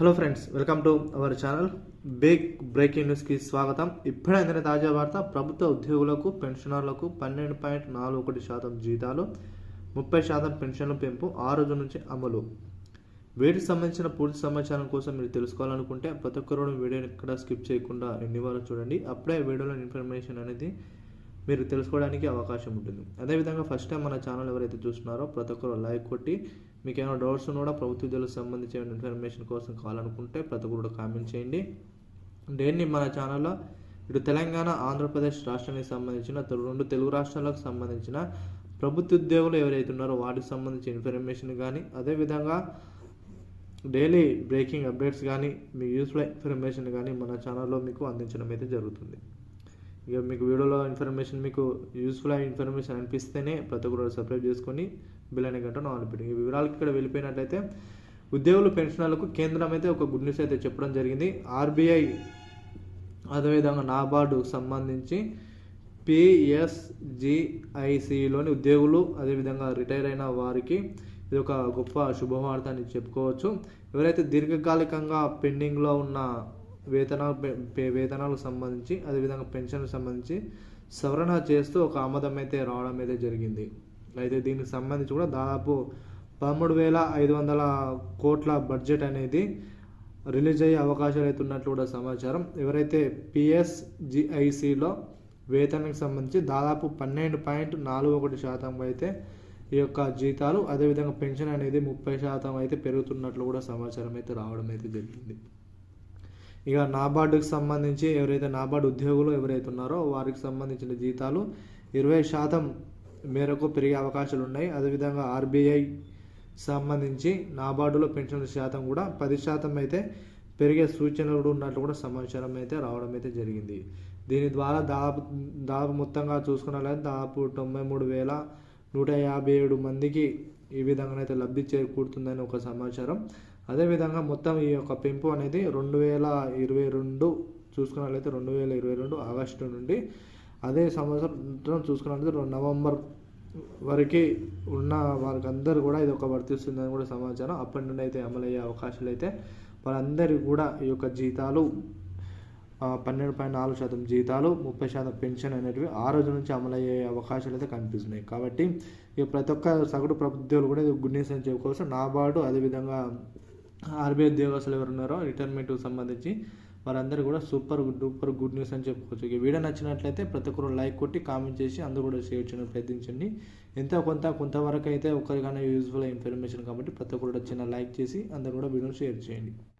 Hello friends welcome to our channel big breaking న్యూస్కి స్వాగతం. ఇప్పుడే అందిన తాజా వార్త. ప్రభుత్వ ఉద్యోగులకు పెన్షనర్లకు పన్నెండు పాయింట్ నాలుగు ఒకటి శాతం జీతాలు ముప్పై శాతం పెన్షన్ల పెంపు ఆ రోజు నుంచి అమలు. వీటికి సంబంధించిన పూర్తి సమాచారం కోసం మీరు తెలుసుకోవాలనుకుంటే ప్రతి ఒక్కరు వీడియోని ఇక్కడ స్కిప్ చేయకుండా ఎన్ని వారు చూడండి. అప్పుడే వీడియోలో ఇన్ఫర్మేషన్ అనేది మీరు తెలుసుకోవడానికి అవకాశం ఉంటుంది. అదేవిధంగా ఫస్ట్ టైం మన ఛానల్ ఎవరైతే చూస్తున్నారో ప్రతి ఒక్కరు లైక్ కొట్టి మీకు ఏమైనా డౌట్స్ ఉన్నా కూడా ప్రభుత్వ ఉద్యోగులకు సంబంధించిన ఇన్ఫర్మేషన్ కోసం కావాలనుకుంటే ప్రతి ఒక్కరు కామెంట్ చేయండి. డైలీ మన ఛానల్లో? ఇటు తెలంగాణ ఆంధ్రప్రదేశ్ రాష్ట్రానికి సంబంధించిన రెండు తెలుగు రాష్ట్రాలకు సంబంధించిన ప్రభుత్వ ఉద్యోగులు ఎవరైతే ఉన్నారో వాటికి సంబంధించిన ఇన్ఫర్మేషన్ కానీ అదేవిధంగా డైలీ బ్రేకింగ్ అప్డేట్స్ కానీ మీ యూస్ఫుల్ ఇన్ఫర్మేషన్ కానీ మన ఛానల్లో మీకు అందించడం అయితే జరుగుతుంది. ఇక మీకు వీడియోలో ఇన్ఫర్మేషన్ మీకు యూస్ఫుల్ అయిన ఇన్ఫర్మేషన్ అనిపిస్తేనే ప్రతి ఒక్కరు సబ్స్క్రైబ్ చేసుకొని బిల్ అనే గంట ఆన్ ఈ వివరాలకు ఇక్కడ వెళ్ళిపోయినట్లయితే ఉద్యోగులు పెన్షనర్లకు కేంద్రం అయితే ఒక గుడ్ న్యూస్ అయితే చెప్పడం జరిగింది. ఆర్బీఐ అదేవిధంగా నాబార్డు సంబంధించి పిఎస్జిఐసిలోని ఉద్యోగులు అదేవిధంగా రిటైర్ అయిన వారికి ఇది ఒక గొప్ప శుభవార్త అని చెప్పుకోవచ్చు. ఎవరైతే దీర్ఘకాలికంగా పెండింగ్లో ఉన్న వేతన వేతనాలకు సంబంధించి అదేవిధంగా పెన్షన్కు సంబంధించి సవరణ చేస్తూ ఒక ఆమోదం అయితే రావడం అయితే జరిగింది. అయితే దీనికి సంబంధించి కూడా దాదాపు పదమూడు వేల ఐదు వందల కోట్ల బడ్జెట్ అనేది రిలీజ్ అయ్యే అవకాశాలు అయితే ఉన్నట్లు కూడా సమాచారం. ఎవరైతే పిఎస్జిఐసిలో వేతనానికి సంబంధించి దాదాపు పన్నెండు పాయింట్ నాలుగు ఒకటి శాతం అయితే ఈ యొక్క జీతాలు అదేవిధంగా పెన్షన్ అనేది ముప్పై శాతం అయితే పెరుగుతున్నట్లు కూడా సమాచారం అయితే రావడం అయితే జరిగింది. ఇక నాబార్డుకి సంబంధించి ఎవరైతే నాబార్డు ఉద్యోగులు ఎవరైతే ఉన్నారో వారికి సంబంధించిన జీతాలు ఇరవై శాతం మేరకు పెరిగే అవకాశాలు ఉన్నాయి అదేవిధంగా ఆర్బీఐ సంబంధించి నాబార్డులో పెన్షన్ల శాతం కూడా పది శాతం అయితే పెరిగే సూచనలు కూడా ఉన్నట్లు కూడా సమాచారం అయితే రావడం అయితే జరిగింది. దీని ద్వారా దాదాపు దాదాపు మొత్తంగా చూసుకున్నట్లయితే దాదాపు తొంభై మూడు వేల నూట యాభై ఏడు మందికి ఈ విధంగా అయితే లబ్ధి చేకూరుతుందని ఒక సమాచారం. అదేవిధంగా మొత్తం ఈ యొక్క పెంపు అనేది రెండు వేల ఇరవై రెండు చూసుకున్నట్లయితే రెండు వేల ఇరవై రెండు ఆగస్టు నుండి అదే సంవత్సరం చూసుకున్నట్లయితే నవంబర్ వరకే ఉన్న వారికి అందరూ కూడా ఇది ఒక వర్తిస్తుందని కూడా సమాచారం. అప్పటి నుండి అయితే అమలయ్యే అవకాశాలు అయితే వారందరికీ కూడా ఈ యొక్క జీతాలు పన్నెండు పాయింట్ నాలుగు శాతం జీతాలు ముప్పై శాతం పెన్షన్ అనేటివి ఆ రోజు నుంచి అమలయ్యే అవకాశాలు అయితే కనిపిస్తున్నాయి. కాబట్టి ఇక ప్రతి ఒక్క సగటు ప్రభుత్వాలు కూడా ఇది గుడ్ న్యూస్ అని చెప్పుకోవచ్చు. నాబార్డు అదేవిధంగా ఆర్బీఐ ఉద్యోగస్తులు ఎవరు ఉన్నారో రిటైర్మెంట్కి సంబంధించి వారందరూ కూడా సూపర్ డూపర్ గుడ్ న్యూస్ అని చెప్పుకోవచ్చు. ఈ వీడియో నచ్చినట్లయితే ప్రతి ఒక్కరు లైక్ కొట్టి కామెంట్ చేసి అందరూ కూడా షేర్ చేయడం ప్రయత్నించండి. ఎంత కొంత కొంతవరకు అయితే ఒకరికైనా యూజ్ఫుల్ ఇన్ఫర్మేషన్ కాబట్టి ప్రతి ఒక్కరు చిన్న లైక్ చేసి అందరూ కూడా వీడియోని షేర్ చేయండి.